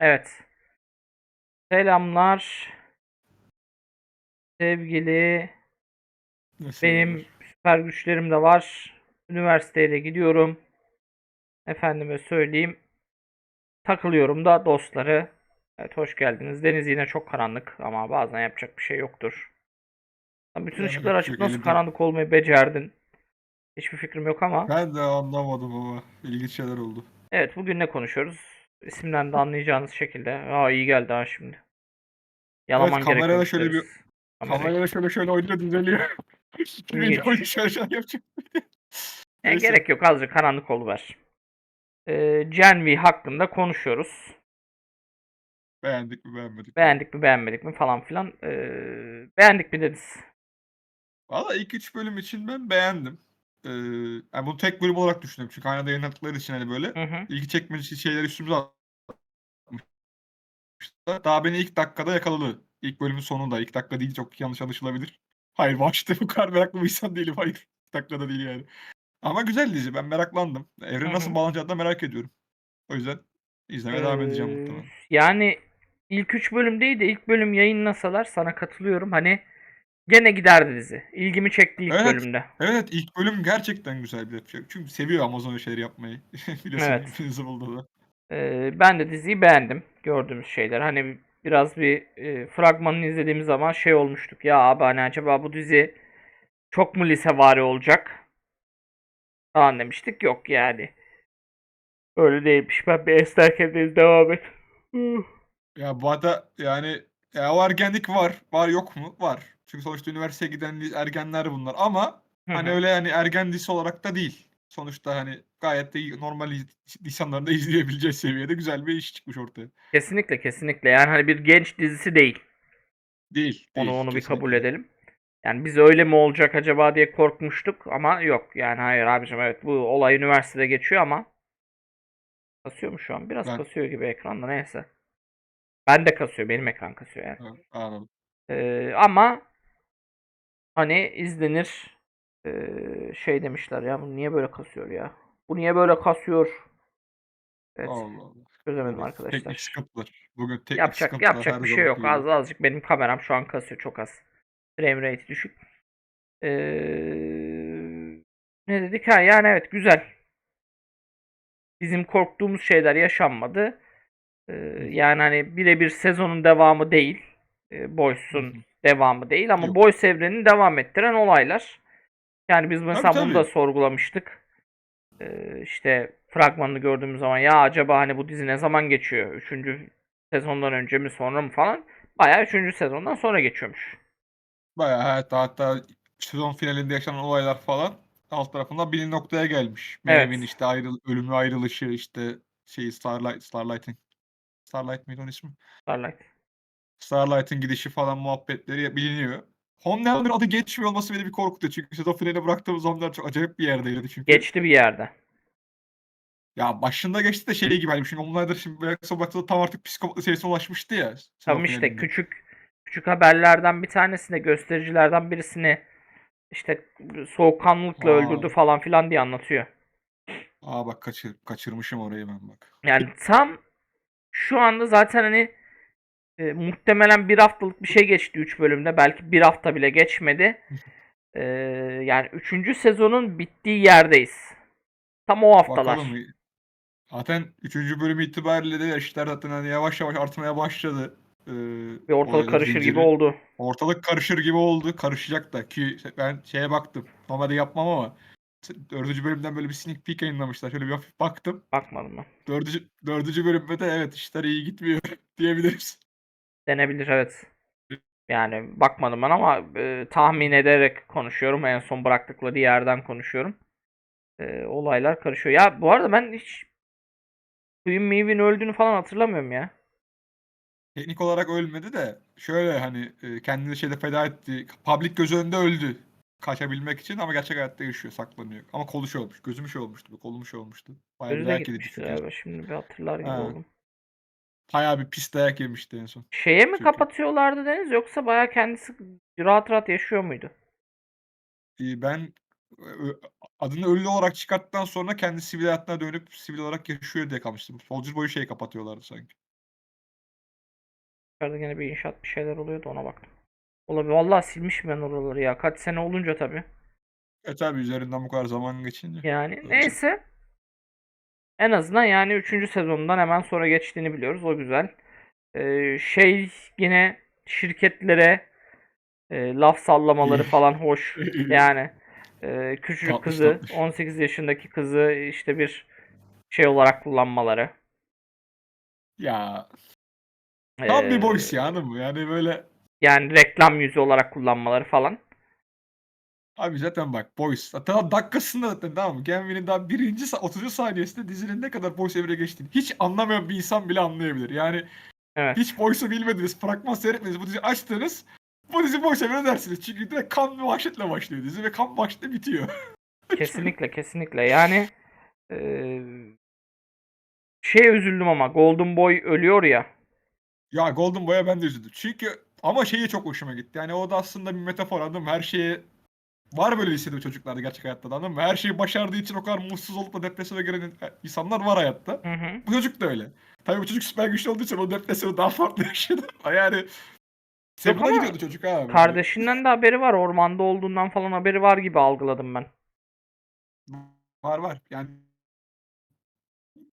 Evet. Selamlar. Sevgili Nasıl benim olur? süper güçlerim de var. Üniversiteye de gidiyorum. Efendime söyleyeyim. Takılıyorum da dostları. Evet hoş geldiniz. Deniz yine çok karanlık ama bazen yapacak bir şey yoktur. Lan Bütün Yani ışıklar açık nasıl elimde- karanlık olmayı becerdin? Hiçbir fikrim yok ama. Ben de anlamadım ama ilginç şeyler oldu. Evet bugün ne konuşuyoruz? İsimden de anlayacağınız şekilde. Aa iyi geldi ha şimdi. Yalaman kamerada gerekiyormuş şöyle bir-. Kamerayla şöyle şöyle oynuyor düzeliyor. İlginç. Oyunu şöyle şöyle yapacak. Neyse. gerek yok azıcık karanlık oluver. Ee, Gen V hakkında konuşuyoruz. Beğendik mi beğenmedik mi? Beğendik mi beğenmedik mi falan filan. Ee, beğendik mi dediniz? Valla ilk üç bölüm için ben beğendim. Ee, yani bunu tek bölüm olarak düşünüyorum. Çünkü aynı anda yayınladıkları için hani böyle Hı hı. ilgi çekmeci şeyler üstümüze atmışlar. Daha beni ilk dakikada yakaladı. İlk bölümün sonunda. ilk dakika değil çok yanlış anlaşılabilir. Hayır başta bu kadar meraklı bir insan değilim. Hayır. İlk dakikada değil yani. Ama güzel dizi. Ben meraklandım. Evren nasıl bağlanacağını da merak ediyorum. O yüzden izlemeye devam edeceğim Ee, muhtemelen. Yani ilk 3 bölüm değil de ilk bölüm yayınlasalar sana katılıyorum. Hani gene giderdi dizi. İlgimi çekti ilk Evet. bölümde. Evet ilk bölüm gerçekten güzel bir şey. Çünkü seviyor Amazon öyle şeyler yapmayı. Biliyorsun Evet. Invincible'da da. Ee, ben de diziyi beğendim. Gördüğümüz şeyler. Hani biraz bir e, fragmanını izlediğimiz zaman şey olmuştuk. Ya abi hani acaba bu dizi çok mu lisevari olacak? Falan demiştik. Yok yani. Öyle değilmiş. Ben bir esnerken de devam et. Ya bu arada yani ya o ergenlik var. Var yok mu? Var. Çünkü sonuçta üniversiteye giden ergenler bunlar. Ama hani öyle yani ergen dizisi olarak da değil. Sonuçta hani gayet de iyi- normal insanların da izleyebileceği seviyede güzel bir iş çıkmış ortaya. Kesinlikle kesinlikle. Yani hani bir genç dizisi değil. Değil. Onu değil, onu bir kabul edelim. Yani biz öyle mi olacak acaba diye korkmuştuk ama yok. Yani hayır abicim evet bu olay üniversitede geçiyor ama kasıyor mu şu an? Biraz Ben- kasıyor gibi ekranda neyse. Ben de kasıyor. Benim ekran kasıyor yani. Ha, Anladım. Ee, ama hani izlenir ee, şey demişler ya bu niye böyle kasıyor ya? Bu niye böyle kasıyor? Evet. Allah Allah. Çözemedim Evet, arkadaşlar. Teknik sıkıntılar. Bugün teknik Yapacak sıkıntılar yapacak bir şey yok. Az azıcık benim kameram şu an kasıyor çok az. Frame rate düşük. Ee, ne dedik ha yani evet güzel. Bizim korktuğumuz şeyler yaşanmadı. Ee, yani hani birebir sezonun devamı değil. Ee, Boys'un. Devamı değil ama Yok. Boys evrenini devam ettiren olaylar. Yani biz mesela Tabii, bunu da tabii. sorgulamıştık. Ee, işte fragmanını gördüğümüz zaman ya acaba hani bu dizi ne zaman geçiyor? Üçüncü sezondan önce mi sonra mı falan. Bayağı üçüncü sezondan sonra geçiyormuş. Bayağı hatta, hatta sezon finalinde yaşanan olaylar falan alt tarafından bir noktaya gelmiş. Evet. Maeve'nin işte ayrıl ölümlü ayrılışı işte şey Starlight Starlight'ın Starlight mıydı onun ismi? Starlight. Starlight'ın gidişi falan muhabbetleri biliniyor. Homelander'ın adı geçmiyor olması beni bir korkuttu. Çünkü sezon finaline bıraktığımız Homelander çok acayip bir yerdeydi çünkü. Geçti bir yerde. Ya başında geçti de şey gibi hani şimdi Homelander şimdi Black Sabbath'ta tam artık psikopat seviyesine ulaşmıştı ya. Tamam işte finalinde. küçük küçük haberlerden bir tanesinde göstericilerden birisini işte soğukkanlılıkla Aa. öldürdü falan filan diye anlatıyor. Aa bak kaçır, kaçırmışım orayı ben bak. Yani tam şu anda zaten hani e, muhtemelen bir haftalık bir şey geçti 3 bölümde. Belki bir hafta bile geçmedi. E, yani 3. sezonun bittiği yerdeyiz. Tam o haftalar. Bakalım. Zaten 3. bölüm itibariyle de işler zaten hani yavaş yavaş artmaya başladı. Ee, Bir ortalık karışır gibi zinciri. oldu. Ortalık karışır gibi oldu. Karışacak da ki ben şeye baktım. Normalde yapmam ama 4. bölümden böyle bir sneak peek yayınlamışlar. Şöyle bir hafif baktım. Bakmadım ben. 4. 4. bölümde de evet işler iyi gitmiyor diyebiliriz. Denebilir evet. Yani bakmadım ben ama e, tahmin ederek konuşuyorum. En son bıraktıkları yerden konuşuyorum. E, olaylar karışıyor. Ya bu arada ben hiç Queen Maeve'in öldüğünü falan hatırlamıyorum ya. Teknik olarak ölmedi de şöyle hani e, kendini şeyde feda etti. Public göz önünde öldü. Kaçabilmek için ama gerçek hayatta yaşıyor, saklanıyor. Ama kolu şey olmuş. Gözü mü şey olmuştu, kolu mu şey olmuştu. Bayağı bir Gözü de dayak yedi gitmişti çünkü. galiba. Şimdi bir hatırlar gibi Ha. oldum. Bayağı bir pis dayak yemişti en son. Şeye mi Çünkü. kapatıyorlardı Deniz yoksa bayağı kendisi rahat rahat yaşıyor muydu? Ee, Ben ö- adını ölü olarak çıkarttıktan sonra kendi sivil hayatına dönüp sivil olarak yaşıyor diye kalmıştım. Soldier Boy'u şey kapatıyorlardı sanki. İçeride gene bir inşaat bir şeyler oluyordu ona baktım. Olabilir. Vallahi silmişim ben oraları ya. Kaç sene olunca tabii. E tabi üzerinden bu kadar zaman geçince. Yani neyse. En azından yani 3. sezondan hemen sonra geçtiğini biliyoruz. O güzel. Ee, şey yine şirketlere e, laf sallamaları falan hoş. Yani e, küçücük kızı, tatlış. 18 yaşındaki kızı işte bir şey olarak kullanmaları. Ya tam bir Ee, boys ya anladın mı? Yani böyle Yani reklam yüzü olarak kullanmaları falan. Abi zaten bak boys. Hatta dakikasında zaten tamam mı? Genvi'nin daha birinci sa- 30. saniyesinde dizinin ne kadar boys evreye geçtiğini hiç anlamayan bir insan bile anlayabilir. Yani Evet. hiç boys'u bilmediniz, fragman seyretmediniz, bu diziyi açtınız. Bu dizi boys evre dersiniz. Çünkü direkt kan ve vahşetle başlıyor dizi ve kan vahşetle bitiyor. Kesinlikle kesinlikle. Yani eee şeye üzüldüm ama Golden Boy ölüyor ya. Ya Golden Boy'a ben de üzüldüm. Çünkü ama şeyi çok hoşuma gitti. Yani o da aslında bir metafor mı? Her şeyi var böyle hissediyor çocuklarda gerçek hayatta da anladın mı? Her şeyi başardığı için o kadar mutsuz olup da depresyona giren insanlar var hayatta. Hı hı. Bu çocuk da öyle. Tabii bu çocuk süper güçlü olduğu için o depresyonu daha farklı yaşadı. Yani ama gidiyordu çocuk böyle. Kardeşinden de haberi var. Ormanda olduğundan falan haberi var gibi algıladım ben. Var var. Yani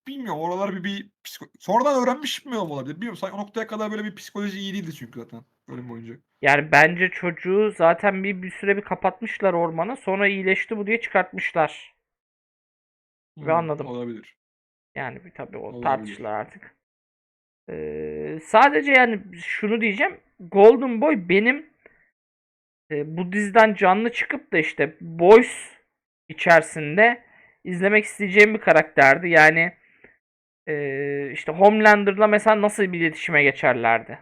bilmiyorum oralar bir, bir psiko... sonradan öğrenmiş mi olabilir? Bilmiyorum. Sanki o noktaya kadar böyle bir psikoloji iyi değildi çünkü zaten bölüm boyunca. Yani bence çocuğu zaten bir, bir süre bir kapatmışlar ormana. Sonra iyileşti bu diye çıkartmışlar. Ve Hmm, anladım. Olabilir. Yani bir tabii o Olabilir. tartışılır artık. Ee, sadece yani şunu diyeceğim. Golden Boy benim e, bu diziden canlı çıkıp da işte Boys içerisinde izlemek isteyeceğim bir karakterdi. Yani e, işte Homelander'la mesela nasıl bir iletişime geçerlerdi.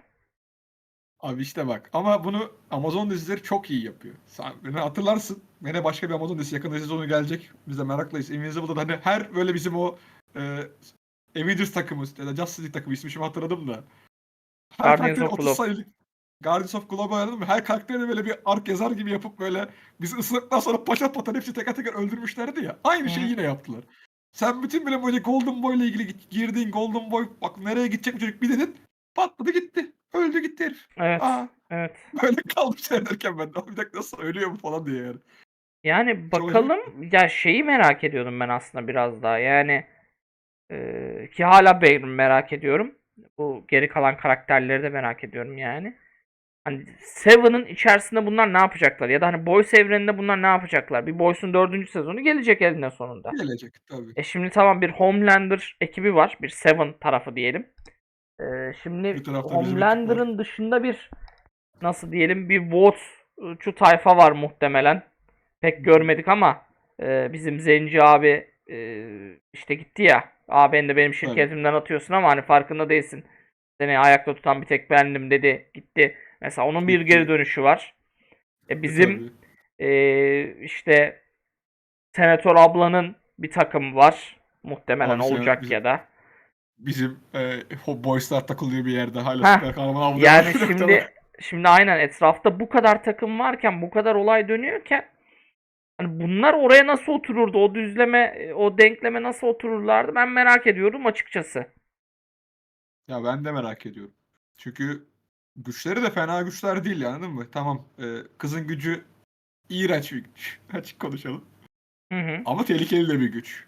Abi işte bak ama bunu Amazon dizileri çok iyi yapıyor. Sen beni hatırlarsın. Yine başka bir Amazon dizisi yakında sezonu gelecek. Biz de meraklıyız. Invincible'da da hani her böyle bizim o e, Avengers takımı ya da Justice League takımı ismi şimdi hatırladım da. Her Guardians karakterin of 30 Globe. sayılık Guardians of Globe mı? Her karakterine böyle bir ark yazar gibi yapıp böyle bizi ısırdıktan sonra paşa patan hepsi teker teker öldürmüşlerdi ya. Aynı şeyi yine yaptılar. Sen bütün bile böyle Golden Boy ile ilgili girdin. Golden Boy bak nereye gidecek bu çocuk bir dedin. Patladı gitti. Öldü gitti herif. Evet. Aa, Evet. Böyle kaldım seyrederken ben de. "Aa, Bir dakika nasıl ölüyor mu falan diye yani. Yani Çok bakalım ya şeyi merak ediyordum ben aslında biraz daha. Yani e, ki hala merak ediyorum. Bu geri kalan karakterleri de merak ediyorum yani. Hani Seven'ın içerisinde bunlar ne yapacaklar? Ya da hani Boys evreninde bunlar ne yapacaklar? Bir Boys'un dördüncü sezonu gelecek elinde sonunda. Gelecek tabii. E şimdi tamam bir Homelander ekibi var. Bir Seven tarafı diyelim. E, şimdi Homelander'ın dışında bir nasıl diyelim bir Vought'çu tayfa var muhtemelen. Pek görmedik ama e, bizim Zenci abi e, işte gitti ya. Abi beni de benim şirketimden atıyorsun ama hani farkında değilsin. Seni ayakta tutan bir tek bendim dedi. Gitti. Mesela onun bir geri dönüşü var. E, bizim ee, işte Senatör ablanın bir takımı var. Muhtemelen Abi olacak bizim- ya da. Bizim e, boyslar takılıyor bir yerde hala Heh. kahraman. Yani şimdi şimdi aynen etrafta bu kadar takım varken, bu kadar olay dönüyorken hani bunlar oraya nasıl otururdu? O düzleme, o denkleme nasıl otururlardı? Ben merak ediyorum açıkçası. Ya ben de merak ediyorum. Çünkü güçleri de fena güçler değil yani, anladın mı? Tamam e, kızın gücü iğrenç bir güç. Açık konuşalım. Hı hı. Ama tehlikeli de bir güç.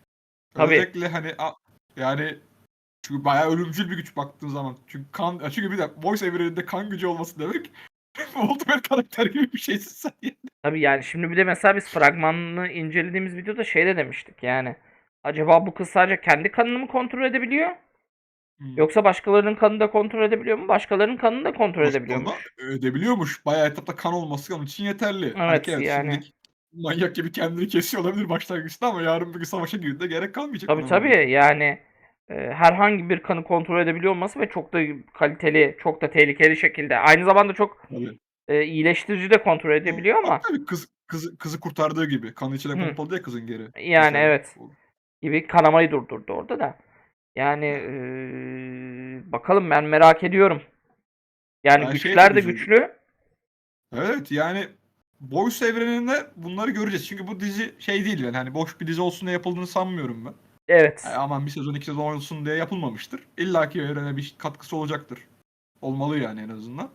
Tabii. Özellikle hani a- yani çünkü bayağı ölümcül bir güç baktığın zaman. Çünkü kan çünkü bir de voice evreninde kan gücü olması demek ultimate karakter gibi bir şeysin sen. yani. Tabii yani şimdi bir de mesela biz fragmanını incelediğimiz videoda şey de demiştik yani. Acaba bu kız sadece kendi kanını mı kontrol edebiliyor? Hmm. Yoksa başkalarının kanını da kontrol edebiliyor mu? Başkalarının kanını da kontrol Aslında edebiliyormuş. Edebiliyormuş. Bayağı etapta kan olması onun için yeterli. Evet, Belki yani. şimdi manyak gibi kendini kesiyor olabilir başlangıçta ama yarın bir gün savaşa girdiğinde gerek kalmayacak. Tabii tabii yani herhangi bir kanı kontrol edebiliyor olması ve çok da kaliteli, çok da tehlikeli şekilde. Aynı zamanda çok Tabii. e, iyileştirici de kontrol edebiliyor ama Tabii, tabii kız, kızı, kurtardığı gibi. Kanı içine pompaladı ya kızın geri. Yani Mesela. evet. Gibi kanamayı durdurdu orada da. Yani e, bakalım ben merak ediyorum. Yani şeye güçler çok de güçlü. Evet yani Boys evreninde bunları göreceğiz. Çünkü bu dizi şey değil yani hani boş bir dizi olsun diye yapıldığını sanmıyorum ben. Evet. Yani aman bir sezon iki sezon olsun diye yapılmamıştır. İlla ki evrene bir katkısı olacaktır. Olmalı yani en azından.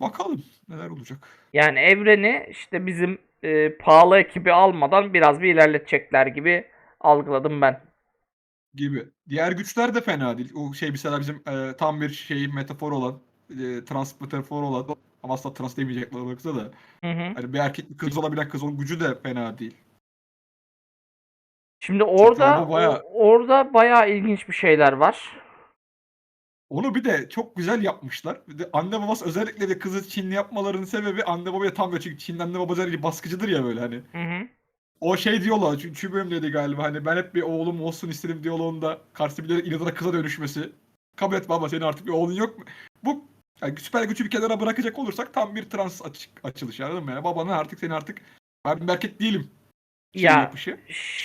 Bakalım neler olacak. Yani evreni işte bizim e, pahalı ekibi almadan biraz bir ilerletecekler gibi algıladım ben. Gibi. Diğer güçler de fena değil. O şey mesela bizim e, tam bir şey metafor olan, e, trans metafor olan ama asla trans demeyecekler baksa da. Hı hı. Hani bir erkek bir kız olabilen kız onun gücü de fena değil. Şimdi orada orada bayağı- o- orada bayağı ilginç bir şeyler var. Onu bir de çok güzel yapmışlar. Bir de anne babası özellikle de kızı Çinli yapmalarının sebebi anne babaya tam böyle çünkü Çinli anne baba özellikle baskıcıdır ya böyle hani. Hı hı. O şey diyorlar çünkü şu bölümdeydi galiba hani ben hep bir oğlum olsun istedim diyaloğunda karşı bir inadına kıza dönüşmesi. Kabul et baba senin artık bir oğlun yok mu? Bu yani süper gücü bir kenara bırakacak olursak tam bir trans açık, açılış anladın mı? Yani babanın artık seni artık ben bir erkek değilim. Şey Ya yapışı.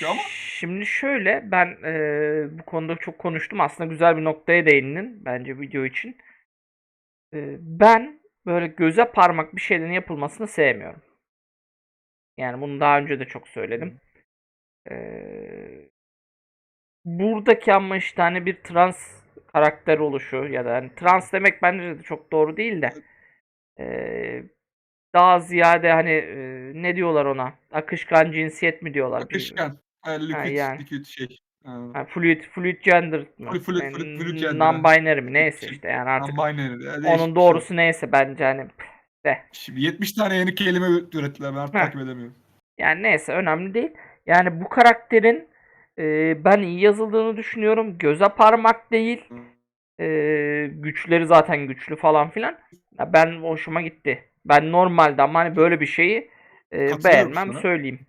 ama- şimdi şöyle ben e, bu konuda çok konuştum. Aslında güzel bir noktaya değindin bence video için. E, ben böyle göze parmak bir şeylerin yapılmasını sevmiyorum. Yani bunu daha önce de çok söyledim. E, buradaki ama işte hani bir trans karakter oluşu ya da hani trans demek bence de çok doğru değil de e, daha ziyade hani e, ne diyorlar ona? Akışkan cinsiyet mi diyorlar? Akışkan. E, liquid, yani. liquid şey. Ha, fluid, fluid gender mı? Fluid- fluid- Yani fluid- fluid gender, Non-binary mi? Neyse Şey, işte yani artık non-binary. Ya, değişik bir onun şey. doğrusu neyse bence hani de. Şimdi 70 tane yeni kelime ürettiler ben artık Heh. takip edemiyorum. Yani neyse önemli değil. Yani bu karakterin e, ben iyi yazıldığını düşünüyorum. Göze parmak değil. E, güçleri zaten güçlü falan filan. Ya ben hoşuma gitti. Ben normalde ama hani böyle bir şeyi e, beğenmem sana. söyleyeyim.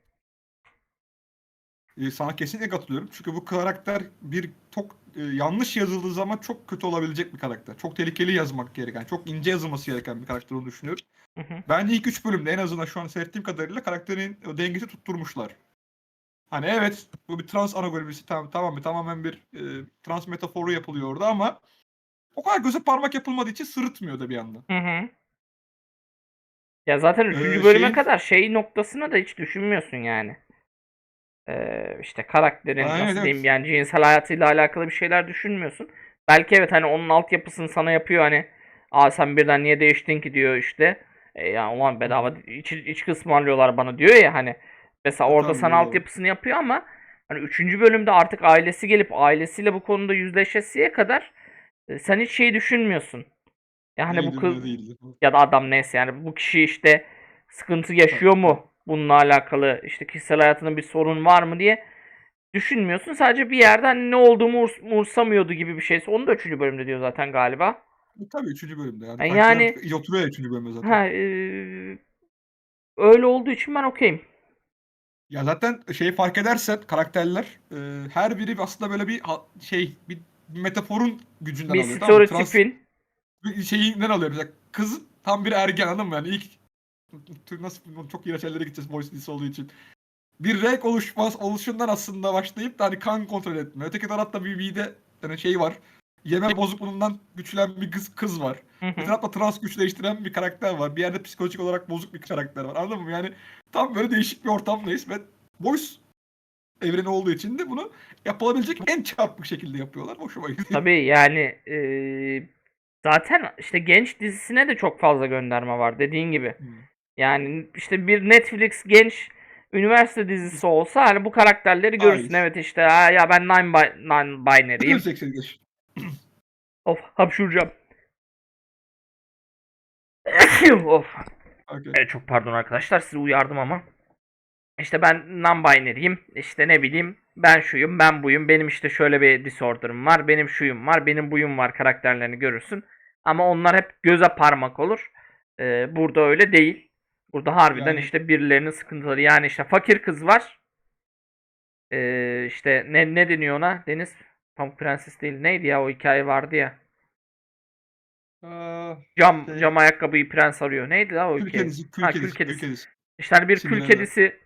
Ee, sana kesinlikle katılıyorum. Çünkü bu karakter bir çok e, yanlış yazıldığı zaman çok kötü olabilecek bir karakter. Çok tehlikeli yazmak gereken, çok ince yazılması gereken bir karakter olduğunu düşünüyorum. Hı hı. Bence ilk üç bölümde en azından şu an seyrettiğim kadarıyla karakterin o dengesi tutturmuşlar. Hani evet bu bir trans anagrafisi tamam tamam tamamen bir e, trans metaforu yapılıyor orada ama o kadar göze parmak yapılmadığı için sırıtmıyor da bir yandan. Hı hı. Ya zaten 3. Ee, bölüme şeyin- kadar şey noktasına da hiç düşünmüyorsun yani. Ee, işte karakterin Aynen, nasıl diyeyim yani cinsel hayatıyla alakalı bir şeyler düşünmüyorsun. Belki evet hani onun altyapısını sana yapıyor hani aa sen birden niye değiştin ki diyor işte. E, ya ulan bedava iç, iç ısmarlıyorlar bana diyor ya hani. Mesela orada Tabii, sana altyapısını yapıyor ama hani 3. bölümde artık ailesi gelip ailesiyle bu konuda yüzleşesiye kadar e, sen hiç şey düşünmüyorsun. Ya hani bu kız ya da adam neyse yani bu kişi işte sıkıntı yaşıyor mu bununla alakalı işte kişisel hayatında bir sorun var mı diye düşünmüyorsun. Sadece bir yerden ne olduğumu urs- umursamıyordu gibi bir şeyse. Onu da 3. bölümde diyor zaten galiba. Bu Tabii üçüncü bölümde. Yani, karakter yani- iyi oturuyor ya üçüncü bölümde zaten. Ha, eee, öyle olduğu için ben okeyim. Ya zaten şeyi fark edersen karakterler e, her biri aslında böyle bir ha- şey bir metaforun gücünden Bir alıyor. tamam? Trans- şeyinden alıyor. Mesela kız tam bir ergen anladın mı? Yani ilk nasıl çok iğrenç yerlere gideceğiz voice list olduğu için. Bir renk oluşmaz oluşundan aslında başlayıp da hani kan kontrol etme. Öteki tarafta bir mide yani şey var. Yeme bozukluğundan güçlen bir kız, kız var. Hı hı. Bir tarafta trans güç değiştiren bir karakter var. Bir yerde psikolojik olarak bozuk bir karakter var. Anladın mı? Yani tam böyle değişik bir ortamdayız ve voice evreni olduğu için de bunu yapılabilecek en çarpık şekilde yapıyorlar. Hoşuma gidiyor. Tabii yani eee, zaten işte genç dizisine de çok fazla gönderme var dediğin gibi. Hmm. Yani işte bir Netflix genç üniversite dizisi olsa hani bu karakterleri görürsün. Evet işte ha, ya ben non-bi- non-binary'yim. 80 yaş. Of hapşuracağım. of. Okay. Evet, çok pardon arkadaşlar sizi uyardım ama. İşte ben non-binary'yim. İşte ne bileyim ben şuyum ben buyum. Benim işte şöyle bir disorder'ım var. Benim şuyum var. Benim buyum var karakterlerini görürsün. Ama onlar hep göze parmak olur. Ee, burada öyle değil. Burada harbiden Yani- işte birilerinin sıkıntıları. Yani işte fakir kız var. Ee, işte ne, ne deniyor ona? Deniz Pamuk Prenses değil. Neydi ya o hikaye vardı ya. Aa, Cam Şey- cam ayakkabıyı prens arıyor. Neydi la o kül hikaye? kedisi, kül Ha, kedisi, kül kül kedisi. kedisi. İşte hani bir kül Sinirlenme. kedisi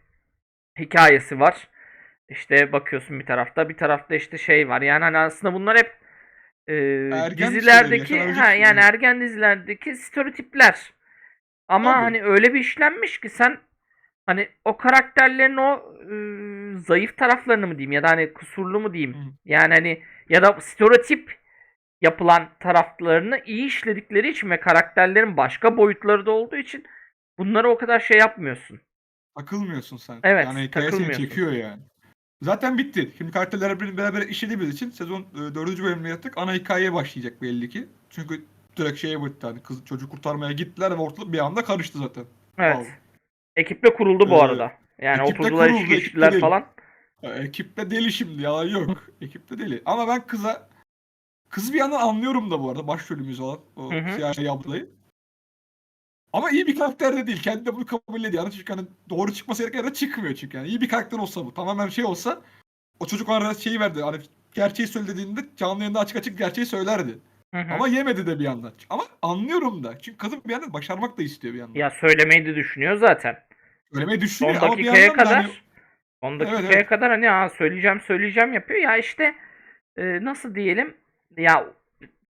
hikayesi var. İşte bakıyorsun bir tarafta, bir tarafta işte şey var. Yani hani aslında bunlar hep e, Ergen dizilerdeki ha şeyler. yani ergen dizilerdeki stereotipler. Ama Tabii. hani öyle bir işlenmiş ki sen hani o karakterlerin o e, zayıf taraflarını mı diyeyim ya da hani kusurlu mu diyeyim. Hı. Yani hani ya da stereotip yapılan taraflarını iyi işledikleri için ve karakterlerin başka boyutları da olduğu için bunları o kadar şey yapmıyorsun. Takılmıyorsun sen. Evet, Yani hikaye seni çekiyor yani. Zaten bitti. Şimdi karakterler bir- beraber işlediğimiz için sezon e, dördüncü bölümüne yattık. Ana hikayeye başlayacak belli ki. Çünkü direkt şeye bitti. Hani kız çocuk kurtarmaya gittiler ve ortalık bir anda karıştı zaten. Evet. Wow. Ekiple kuruldu bu Ee, arada. Yani ekiple oturdular kuruldu, ilişki ekiple geçtiler değil. falan. Ya, Ekipte deli şimdi yalan yok. Ekipte deli. Ama ben kıza kızı bir yandan anlıyorum da bu arada başrolümüz olan o siyahi ablayı. Ama iyi bir karakter de değil. Kendi de bunu kabul ediyor. Yani çünkü hani doğru çıkması gereken yerde çıkmıyor çünkü. Yani iyi bir karakter olsa bu. Tamamen şey olsa o çocuk ona şeyi verdi. Hani gerçeği söylediğinde canlı yayında açık açık gerçeği söylerdi. Hı hı. Ama yemedi de bir yandan. Ama anlıyorum da. Çünkü kadın bir yandan başarmak da istiyor bir yandan. Ya söylemeyi de düşünüyor zaten. Söylemeyi Son düşünüyor ama bir dakikaya yandan da kadar hani son Evet, dakikaya evet. kadar hani ha söyleyeceğim söyleyeceğim yapıyor. Ya işte e, nasıl diyelim ya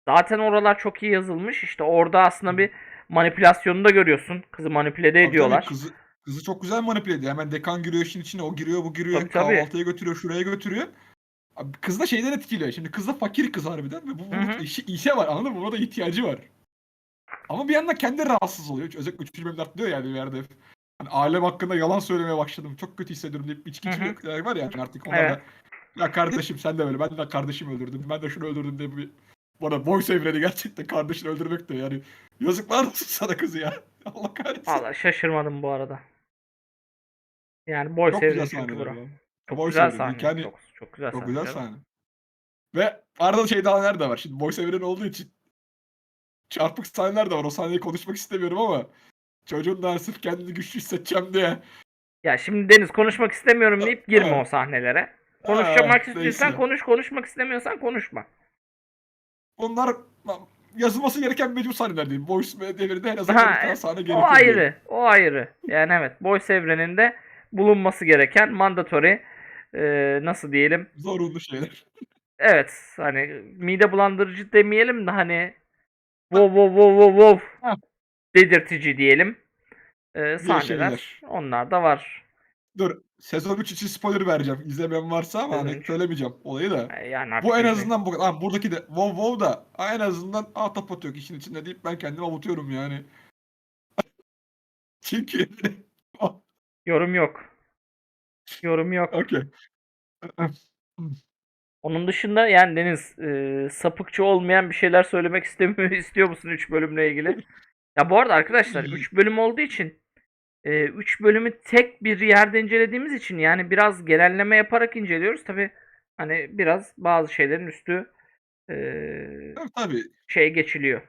zaten oralar çok iyi yazılmış. İşte orada aslında bir manipülasyonu da görüyorsun. Kızı manipüle de ediyorlar. tabii, kızı, kızı çok güzel manipüle ediyor. Hemen dekan giriyor işin içine. O giriyor bu giriyor. Tabii, tabii. Kahvaltıya götürüyor şuraya götürüyor. Abi kız da şeyden etkiliyor. Şimdi kız da fakir kız harbiden. Ve bu, hı. işi, işe var anladın mı? Buna da ihtiyacı var. Ama bir yandan kendi rahatsız oluyor. Özellikle 3. bölümde atlıyor yani bir yerde. Hani ailem hakkında yalan söylemeye başladım. Çok kötü hissediyorum deyip içki içiyor var ya artık onlar Evet. da. Ya kardeşim sen de böyle. Ben de kardeşimi öldürdüm. Ben de şunu öldürdüm diye bir bana voice evreni gerçekten kardeşini öldürmek de yani. Yazıklar olsun sana kızı ya. Allah kahretsin. Vallahi şaşırmadım bu arada. Yani boy Çok güzel çünkü bura. ya. Çok Boy güzel sevreni. sahne. Yani Çok, çok güzel çok sahne. güzel canım. sahne. Ve arada şey daha nerede var? Şimdi boy sevreni olduğu için çarpık sahneler de var. O sahneyi konuşmak istemiyorum ama çocuğun da sırf kendini güçlü hissedeceğim diye. Ya şimdi Deniz konuşmak istemiyorum deyip girme Evet. o sahnelere. Konuşmak istiyorsan neyse. konuş, konuşmak istemiyorsan konuşma. Onlar yazılması gereken mecbur sahneler değil. Boy devrinde en azından Ha, bir tane sahne O gerekiyor. ayrı, o ayrı. Yani evet, Boys evreninde bulunması gereken mandatory e, nasıl diyelim? Zorunlu şeyler. Evet, hani mide bulandırıcı demeyelim de hani wow wow wow wow wow dedirtici diyelim. E, sahneler. Onlar da var. Dur. Sezon 3 için spoiler vereceğim. İzlemeyen varsa ama hani söylemeyeceğim olayı da. Yani Bu en azından bu lan buradaki de wow wow da en azından ahtapot yok işin içinde deyip ben kendimi avutuyorum yani. Çünkü yorum yok. Yorum yok. okey. Onun dışında yani Deniz e, sapıkçı olmayan bir şeyler söylemek istemiyor istiyor musun 3 bölümle ilgili? Ya bu arada arkadaşlar 3 bölüm olduğu için 3 bölümü tek bir yerde incelediğimiz için yani biraz genelleme yaparak inceliyoruz. Tabi hani biraz bazı şeylerin üstü e, Tabii tabii. şey geçiliyor.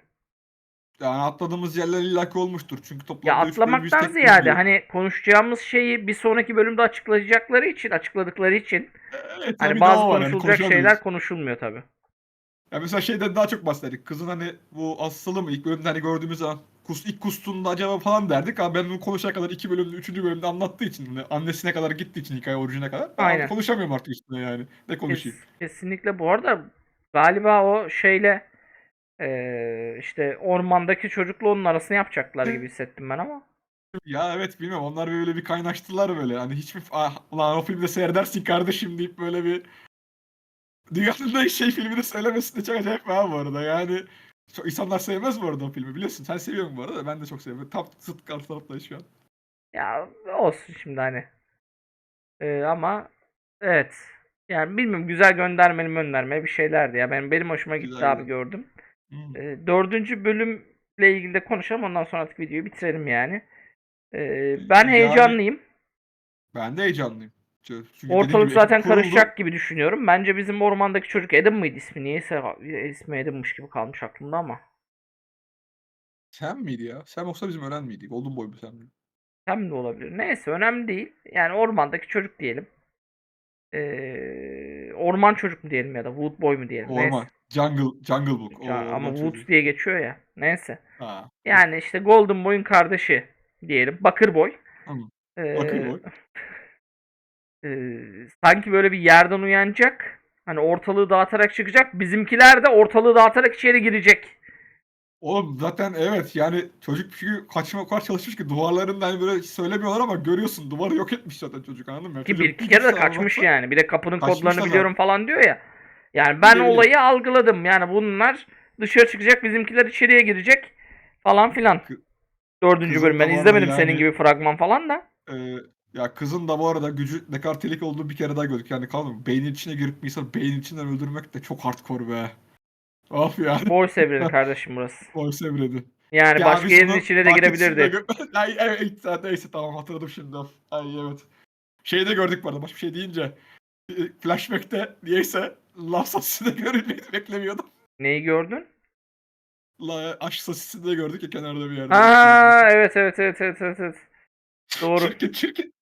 Yani atladığımız yerler illaki olmuştur. Çünkü toplamda üç bölüm atlamaktan 108 ziyade değil. hani konuşacağımız şeyi bir sonraki bölümde açıklayacakları için, açıkladıkları için Evet, hani tabii bazı daha var, konuşulacak şeyler konuşamıyoruz. konuşulmuyor tabi. Ya mesela şeyden daha çok bahsettik. Kızın hani bu mı ilk bölümde hani gördüğümüz zaman kus, ilk kustuğunda acaba falan derdik. Ama ben bunu konuşana kadar iki bölümde, üçüncü bölümde anlattığı için hani annesine kadar gittiği için hikaye orijine kadar. Aynen. konuşamıyorum artık üstüne yani. Ne konuşayım? Kes- kesinlikle bu arada galiba o şeyle eee, işte ormandaki çocukla onun arasını yapacaklar gibi hissettim ben ama. Ya evet bilmiyorum onlar böyle bir kaynaştılar böyle. Hani hiçbir ah, ulan o filmde seyredersin kardeşim deyip böyle bir dünyanın en şey filmini söylemesi de çok acayip ha bu arada. Yani çok insanlar sevmez bu arada o filmi biliyorsun. Sen seviyorsun bu arada da ben de çok seviyorum. Tam zıt taraftayız şu an. Ya olsun şimdi hani. Eee, ama evet. Yani bilmiyorum güzel göndermeli göndermeli bir şeylerdi ya. Benim benim hoşuma gitti Güzel, abi gördüm. Hmm. Eee, dördüncü bölümle ilgili de konuşalım ondan sonra artık videoyu bitirelim yani. Eee, ben Yani- heyecanlıyım. Ben de heyecanlıyım. Çünkü Ortalık gibi zaten kuruldu. karışacak gibi düşünüyorum. Bence bizim ormandaki çocuk Adam mıydı ismi? Niyeyse ismi Adam'mış gibi kalmış aklımda ama. Sam miydi ya? Sam yoksa bizim ölen miydi? Golden Boy mu Sam mi? Hem de olabilir. Neyse önemli değil. Yani ormandaki çocuk diyelim. Ee, orman çocuk mu diyelim ya da Wood Boy mu diyelim. Orman. Neyse. Jungle, Jungle Book. O Ya, ama Wood çocuğu. diye geçiyor ya. Neyse. Ha. Yani işte Golden Boy'un kardeşi diyelim. Bakır Boy. Hı. Ee, Bakır Boy. ee, sanki böyle bir yerden uyanacak. Hani ortalığı dağıtarak çıkacak. Bizimkiler de ortalığı dağıtarak içeri girecek. Oğlum zaten evet yani çocuk çünkü kaçma kadar çalışmış ki duvarlarında hani böyle söylemiyorlar ama görüyorsun duvarı yok etmiş zaten çocuk anladın mı? Ki bir iki kere de kaçmış Allah'tan- yani. Bir de kapının Kaçmış kodlarını biliyorum falan diyor ya. Yani ben Bilebilirim. olayı algıladım. Yani bunlar dışarı çıkacak, bizimkiler içeriye girecek falan filan. Dördüncü bölüm. Ben izlemedim arada senin yani- gibi fragman falan da. Ee, ya kızın da bu arada gücü ne kadar tehlikeli olduğu bir kere daha gördük. Yani kalın beynin içine girip bir insanı beynin içinden öldürmek de çok hardcore be. Of ya. Voice evreni kardeşim burası. Voice evredi. Yani Ya başka yerin içine de girebilirdi. Ay, evet, neyse tamam hatırladım şimdi. Ay evet. Şeyi de gördük bu arada başka bir şey deyince. e, Flashback'te niyeyse laf sosisini de beklemiyordum. Neyi gördün? La, aşk sosisini de gördük ya kenarda bir yerde. Ha evet evet evet evet. evet. Doğru. Çirkin çirkin.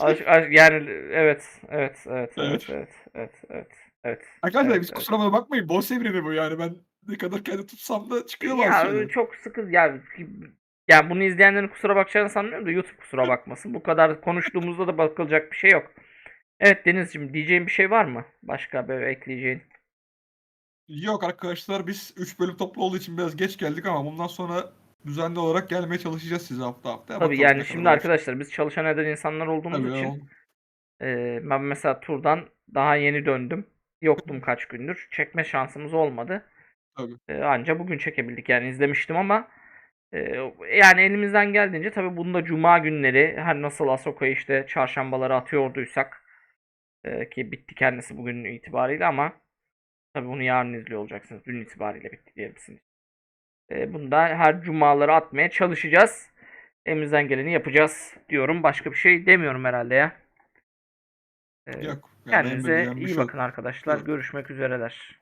Aş, aş, yani evet evet evet evet Evet. evet evet evet evet. Arkadaşlar evet, biz evet. kusuruma bakmayın. Boss evreni bu yani. Ben ne kadar kendi tutsam da çıkıyor Ya şeyler. çok sıkı ya ya bunu izleyenlerin kusura bakacağını sanmıyorum da YouTube kusura bakmasın. Bu kadar konuştuğumuzda da bakılacak bir şey yok. Evet Denizciğim diyeceğin bir şey var mı? Başka böyle ekleyeceğin. Yok arkadaşlar biz 3 bölüm toplu olduğu için biraz geç geldik ama bundan sonra düzenli olarak gelmeye çalışacağız size hafta hafta. Tabii Bakalım yani şimdi arkadaşlar biz çalışan eden insanlar olduğumuz Tabii, için e, ben mesela turdan daha yeni döndüm. Yoktum kaç gündür. Çekme şansımız olmadı. Tabii. E, anca bugün çekebildik yani izlemiştim ama e, yani elimizden geldiğince tabii bunda cuma günleri her nasıl Ahsoka'yı işte çarşambaları atıyorduysak e, ki bitti kendisi bugün itibariyle ama tabii bunu yarın izliyor olacaksınız. Dün itibariyle bitti diyebilirsiniz. E, bunu da her cumaları atmaya çalışacağız. Elimizden geleni yapacağız diyorum. Başka bir şey demiyorum herhalde ya. E, Yok. yani kendinize iyi bakın arkadaşlar. Yok. Görüşmek üzereler.